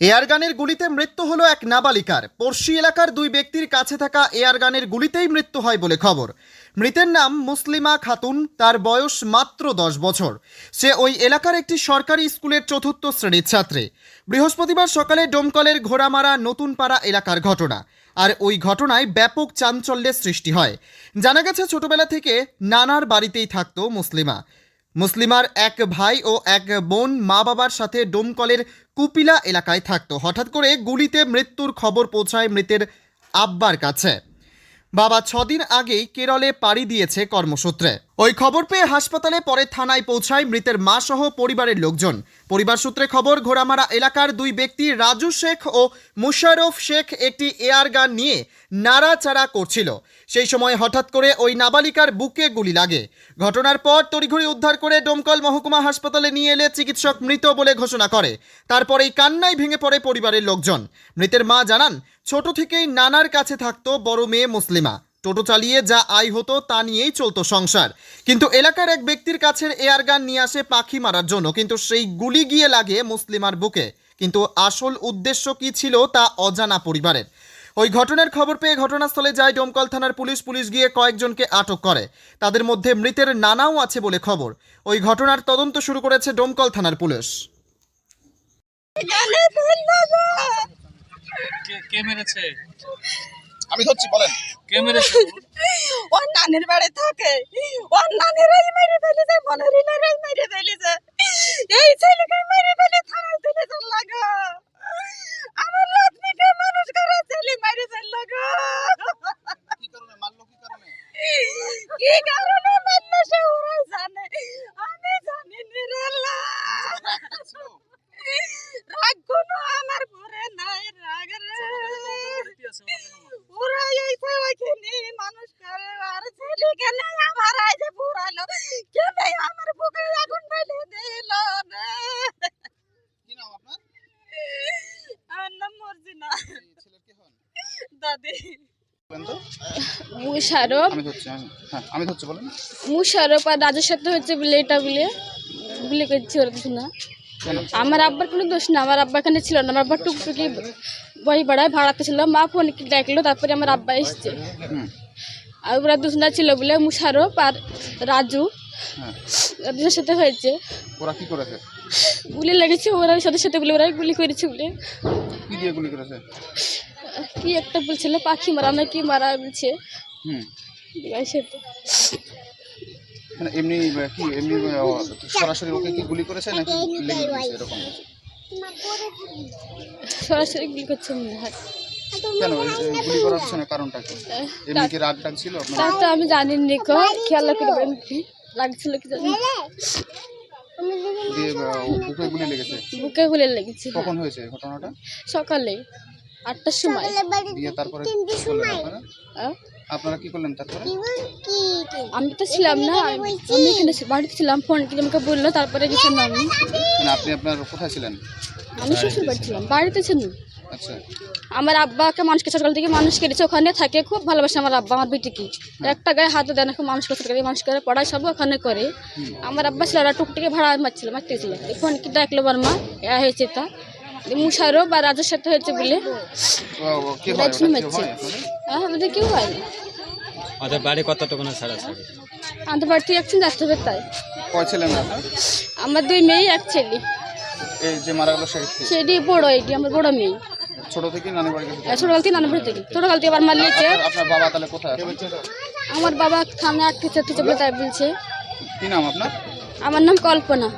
এয়ারগানের গুলিতে মৃত্যু হলো এক নাবালিকার। পড়শি এলাকার দুই ব্যক্তির কাছে থাকা এয়ারগানের গুলিতেই মৃত্যু হয় বলে খবর। মৃতের নাম মুসলিমা খাতুন, তার বয়স মাত্র দশ বছর। সে ওই এলাকার একটি সরকারি স্কুলের চতুর্থ শ্রেণির ছাত্রী। বৃহস্পতিবার সকালে ডোমকলের ঘোড়ামারা নতুনপাড়া এলাকার ঘটনা, আর ওই ঘটনায় ব্যাপক চাঞ্চল্যের সৃষ্টি হয়। জানা গেছে, ছোটবেলা থেকে নানার বাড়িতেই থাকতো মুসলিমা। মুসলিমার এক ভাই ও এক বোন মা বাবার সাথে ডোমকলের কুপিলা এলাকায় থাকত। হঠাৎ করে গুলিতে মৃত্যুর খবর পৌঁছায় মৃতের আব্বার কাছে। বাবা ছদিন আগেই কেরলে পাড়ি দিয়েছে কর্মসূত্রে। ওই খবর পেয়ে হাসপাতালে পরে থানায় পৌঁছায় মৃতের মা সহ পরিবারের লোকজন। পরিবার সূত্রে খবর, ঘোড়ামারা এলাকার দুই ব্যক্তি রাজু শেখ ও মুশারফ শেখ একটি এয়ার গান নিয়ে নাড়াচাড়া করছিল। সেই সময় হঠাৎ করে ওই নাবালিকার বুকে গুলি লাগে। ঘটনার পর তড়িঘড়ি উদ্ধার করে ডোমকল মহকুমা হাসপাতালে নিয়ে এলে চিকিৎসক মৃত বলে ঘোষণা করে। তারপরেই কান্নায় ভেঙে পড়ে পরিবারের লোকজন। মৃতের মা জানান, ছোট থেকেই নানার কাছে থাকতো, বড় মেয়ে মুসলিমা। টোটো চালিয়ে যা আয় হতো তা নিয়েই চলতো সংসার। কিন্তু এলাকার এক ব্যক্তির কাছের এয়ার গান নিয়ে আসে পাখি মারার জন্য, কিন্তু সেই গুলি গিয়ে লাগে মুসলিমার বুকে। কিন্তু আসল উদ্দেশ্য কি ছিল তা অজানা পরিবারের। ওই ঘটনার খবর পেয়ে ঘটনাস্থলে যায় ডোমকল থানার পুলিশ। পুলিশ গিয়ে কয়েকজনকে আটক করে। তাদের মধ্যে মৃতের নানাও আছে বলে খবর। ওই ঘটনার তদন্ত শুরু করেছে ডোমকল থানার পুলিশ। কে মেরেছে? আমি ধরছি বলেন। কে মেরেছে ওর নানির বাড়ি থাকে। ওর নানিরাই মেরে ফেলেছে মনোরিনারাই মেরে ফেলেছে। এই ছেলেকে মেরে ফেলে থানায় তুলে চল লাগো আমার লাতনিকে মানুষ করে ছেলে মেরে ফেলল গো। কি কারণে? মারলো কি কারণে? কি কারণে মারলো সে ওরাই জানে। আমি জানি নিরালা? রাগ কোনো আমার পরে নাই রাগ রে। ওইখানে মানুষ করে আর ছেলে কেন আমার আইছে পুরালো কেন আমার বুকে আগুন ফেলে দিল রে। কি নাম আপনার? আমার নাম মর্জিনা। ছেলের কি হন? দাদি। মুশারফ। আমি হ্যাঁ আমি ধরছি বলেন। মুশারফ আর রাজুর সাথে হচ্ছে বলে এটা বলে। বলে করছি ওরা কিছু না আমার আব্বার কোনো দোষ না আমার আব্বা এখানে ছিল না আমার আব্বা টুকটুকি বই ভাড়ায় ভাড়াতে ছিল মা ফোন ডাকলো তারপরে আমার আব্বা এসছে। আর ওরা দুজনা ছিল বলে মুশারফ আর রাজু। হ্যাঁ। দুজনের সাথে হয়েছে। ওরা কি করেছে? গুলি লেগেছে ওরা সাথে সাথে বলে ওরাই গুলি করেছে বলে। কি দিয়ে গুলি করেছে? কি একটা বলছিল পাখি মারা না কি মারা বলছে। হুম। সেটা মানে এমনি কি এমনি সরাসরি ওকে কি গুলি করেছে নাকি এরকম? সরাসরি গুলি করছে মনে হয়। কেন? এই- এই গুলি করার পিছনে কারণটা কি এমনি কি রাগ টাগ ছিল? তা তো আমি জানি না কো। খেয়াল কি জানি। বুকে গুলি লেগেছে? বুকে গুলি লেগেছে কখন হয়েছে ঘটনাটা? সকালে আটটার সময়? দিয়ে তারপরে আপনারা? কি করলেন তারপরে? আমি তো ছিলাম না আমি এখানে বাড়িতে ছিলাম ফোন করে আমাকে বলল তারপরে গেছিলাম আমি। মানে আপনি আপনার কোথায় ছিলেন? আমি শ্বশুর বাড়ি ছিলাম বাড়িতে ছিলাম। আচ্ছা। আমার আব্বাকে মানুষকে ছোটকাল থেকে মানুষ কেটেছে ওখানে থাকে খুব ভালোবাসে আমার আব্বা আমার বেটিকে। একটা গায়ে হাতে দেয় না খুব মানুষ করে মানুষ করে পড়ায় সব ওখানে করে। আমার আব্বা ছিল ওরা টুকটুকে ভাড়া মারছিল মারতেছিল। ফোন কি ডাকলো বর্মা? হয়েছে তা। মুশারো বা রাজুর সাথে হয়েছে বলে। ও, ও, কে হয়? হ্যাঁ আমাদের কেউ হয় না। ওদের বাড়ি কতটুকু না ছাড়া ছাড়ি আমাদের বাড়ি থেকে একজন আসতে হবে তাই। কয় ছেলে আপনার আমার দুই মেয়ে এক ছেলে। এই যে মারা গেল সেটি বড় এটি আমার বড় মেয়ে। ছোট থেকে নানি বাড়ি ছোটকাল থেকে নানা বাড়ি থেকে ছোটকাল থেকে আবার মারলিয়েছে আপনার- আপনার বাবা তাহলে কোথায় আমার বাবা থানায় আটকে চাপড়ে তাই বলছে। কি নাম আপনার? আমার নাম কল্পনা।